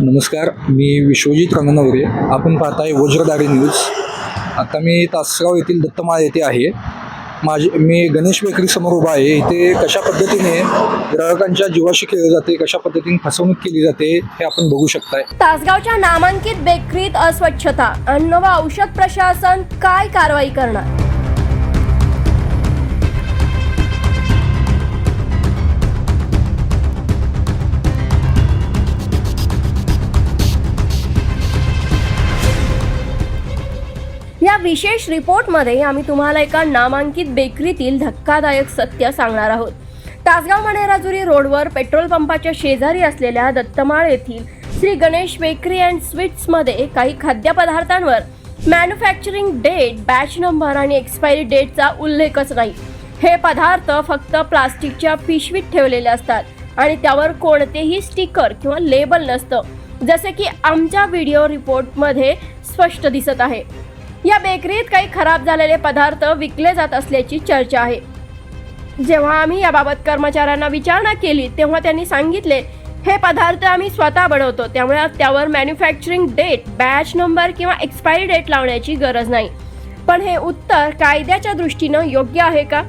नमस्कार मी विश्वजित रंगनवरे. आपण पाहताय वज्रधारी न्यूज. आता मी तासगाव येथील दत्तमाळ येथे आहे. माझे मी गणेश बेकरी समोर उभा आहे. इथे कशा पद्धतीने ग्राहकांच्या जीवाशी खेळले जाते कशा पद्धतीने फसवणूक केली जाते हे आपण बघू शकताय. तासगावच्या नामांकित बेकरीत अस्वच्छता अन्न व औषध प्रशासन काय कारवाई करणार? विशेष रिपोर्टमध्ये आम्ही तुम्हाला एका नामांकित बेकरीतील धक्कादायक सत्य सांगणार आहोत. तासगाव मणेराजुरी रोडवर पेट्रोल पंपाच्या शेजारी असलेल्या दत्तमाळ येथील श्री गणेश बेकरी अँड स्वीट्समध्ये काही खाद्यपदार्थांवर मॅन्युफॅक्चरिंग डेट बॅच नंबर आणि एक्सपायरी डेटचा उल्लेखच नाही. हे पदार्थ फक्त प्लास्टिकच्या पिशवीत ठेवलेले असतात आणि त्यावर कोणतेही स्टिकर किंवा लेबल नसतं जसे की आमच्या व्हिडिओ रिपोर्टमध्ये स्पष्ट दिसत आहे. या बेकरीत काही खराब झालेले पदार्थ विकले जात असल्याची चर्चा आहे. जेव्हा आम्ही याबाबत कर्मचाऱ्यांना विचारणा केली तेव्हा त्यांनी सांगितले हे पदार्थ आम्ही स्वतः बनवतो त्यामुळे त्यावर मॅन्युफॅक्चरिंग डेट बॅच नंबर किंवा एक्सपायरी डेट लावण्याची गरज नाही. पण हे उत्तर कायद्याच्या दृष्टीनं योग्य आहे का?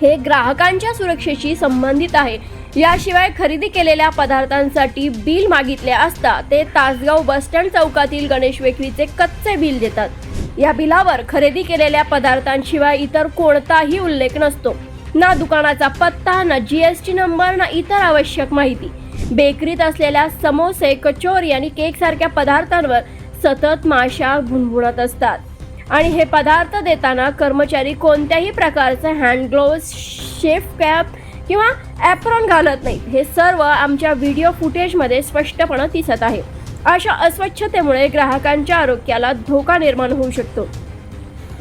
हे ग्राहकांच्या सुरक्षेशी संबंधित आहे. याशिवाय खरेदी केलेल्या पदार्थांसाठी बिल मागितले असता ते तासगाव बसस्टँड चौकातील गणेश बेकरीचे कच्चे बिल देतात. या बिलावर खरेदी केलेल्या पदार्थांशिवाय इतर कोणताही उल्लेख नसतो. ना दुकानाचा पत्ता ना जीएसटी नंबर ना इतर आवश्यक माहिती. बेकरीत असलेल्या समोसे कचोरी आणि केक सारख्या पदार्थांवर सतत माशा भुणभुणत असतात. आणि हे पदार्थ देताना कर्मचारी कोणत्याही प्रकारचे हँड ग्लोव्स शेफ कॅप किंवा ॲप्रॉन घालत नाहीत. हे सर्व आमच्या व्हिडिओ फुटेजमध्ये स्पष्टपणे दिसत आहे. अशा अस्वच्छतेमुळे ग्राहकांच्या आरोग्याला धोका निर्माण होऊ शकतो.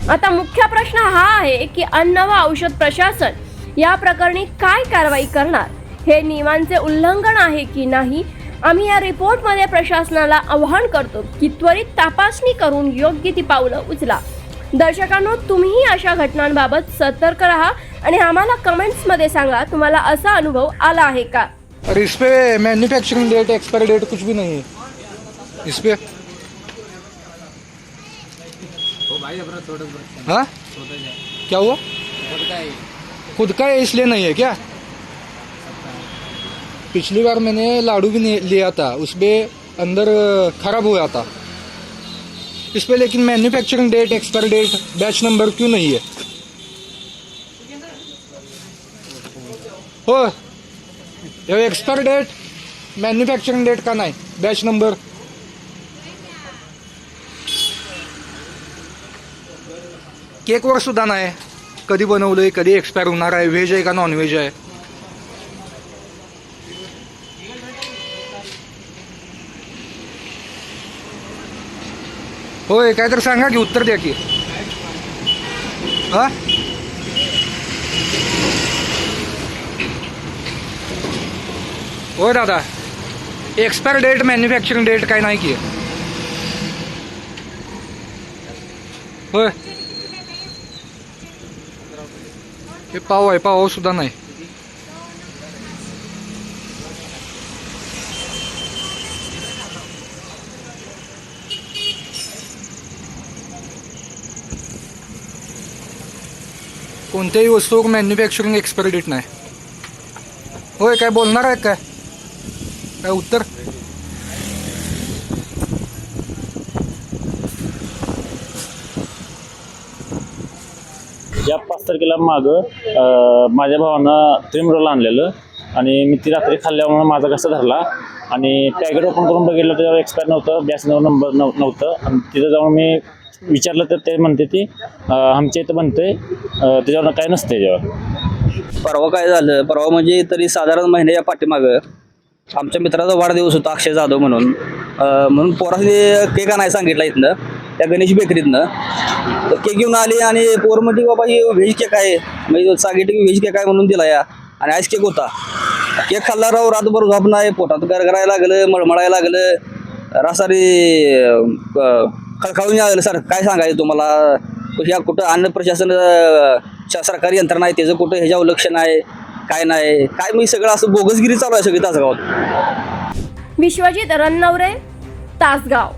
आता मुख्य प्रश्न हा आहे की अन्न व औषध प्रशासन या प्रकरणी काय कारवाई करणार? हे नियमांचे उल्लंघन आहे की नाही? आम्ही या रिपोर्टमध्ये प्रशासनाला आवाहन करतो की त्वरित तपासणी करून योग्य ती पावलं उचला. दर्शकांनो तुम्हीही अशा घटनांबाबत सतर्क राहा आणि आम्हाला कमेंट्समध्ये सांगा तुम्हाला असा अनुभव आला आहे का? और इस पे मैन्युफैक्चरिंग डेट एक्सपायरी डेट कुछ भी नहीं है। इस पे? हाँ। क्या हुआ? खुद का है। इसलिए नहीं है क्या? पिछली बार मैंने लाडू भी नहीं- लिया था उसमें अंदर खराब हुआ था। इस पे लेकिन manufacturing date expiry date batch number क्यों नहीं है? हो। एक्सपायर डेट मैन्युफैक्चरिंग डेट का नाही बॅच नंबर केकवर सुद्धा नाही. कधी बनवलंय कधी एक्सपायर होणार आहे व्हेज आहे का नॉन व्हेज आहे? होय काय तर सांगा की उत्तर द्या की. हा? होय दादा. एक्सपायर डेट मॅन्युफॅक्चरिंग डेट काय नाही की. होय. हे पाव आहे पाव सुद्धा नाही कोणत्याही वस्तूवर मॅन्युफॅक्चरिंग एक्सपायरी डेट नाही होय काय बोलणार आहे काय? काय उत्तर? या पाच तारखेला मागं माझ्या भावानं त्रिमरोल आणलेलं आणि मी ती रात्री खाल्ल्यामुळे माझा घसा धरला आणि पॅकेट ओपन करून बघितलं त्याच्यावर एक्सपायर नव्हतं गॅस नंबर नव नव्हतं. आणि तिथं जाऊन मी विचारलं तर ते म्हणते ती आमच्या इथं म्हणते त्याच्यावर काय नसतं त्याच्यावर परवा काय झालं परवा म्हणजे तरी साधारण महिन्याच्या पाठीमागं आमच्या मित्राचा वाढदिवस होता अक्षय जाधव म्हणून. म्हणून पोराने केक आणायला सांगितलं इथनं. त्या गणेश बेकरीतनं. तर केक घेऊन आले आणि पोर म्हणजे बाबा हे व्हेज केक आहे. म्हणजे सागेट व्हेज केक आहे म्हणून दिला या. आणि आईस केक होता. केक खाल्ला राव रातभर झोप नाही पोटात गरगरायला लागलं मळमळायला लागलं. रासारी खळखळून लागलं. सर काय सांगायचं तुम्हाला? ह्या कुठं अन्न प्रशासन सरकारी यंत्रणा आहे त्याचं कुठं ह्याच्यावर लक्ष नाही काय नाही? काय मी सगळं असं बोगसगिरी चालू आहे सगळी तासगावात. विश्वजित रन्नवरे तासगाव.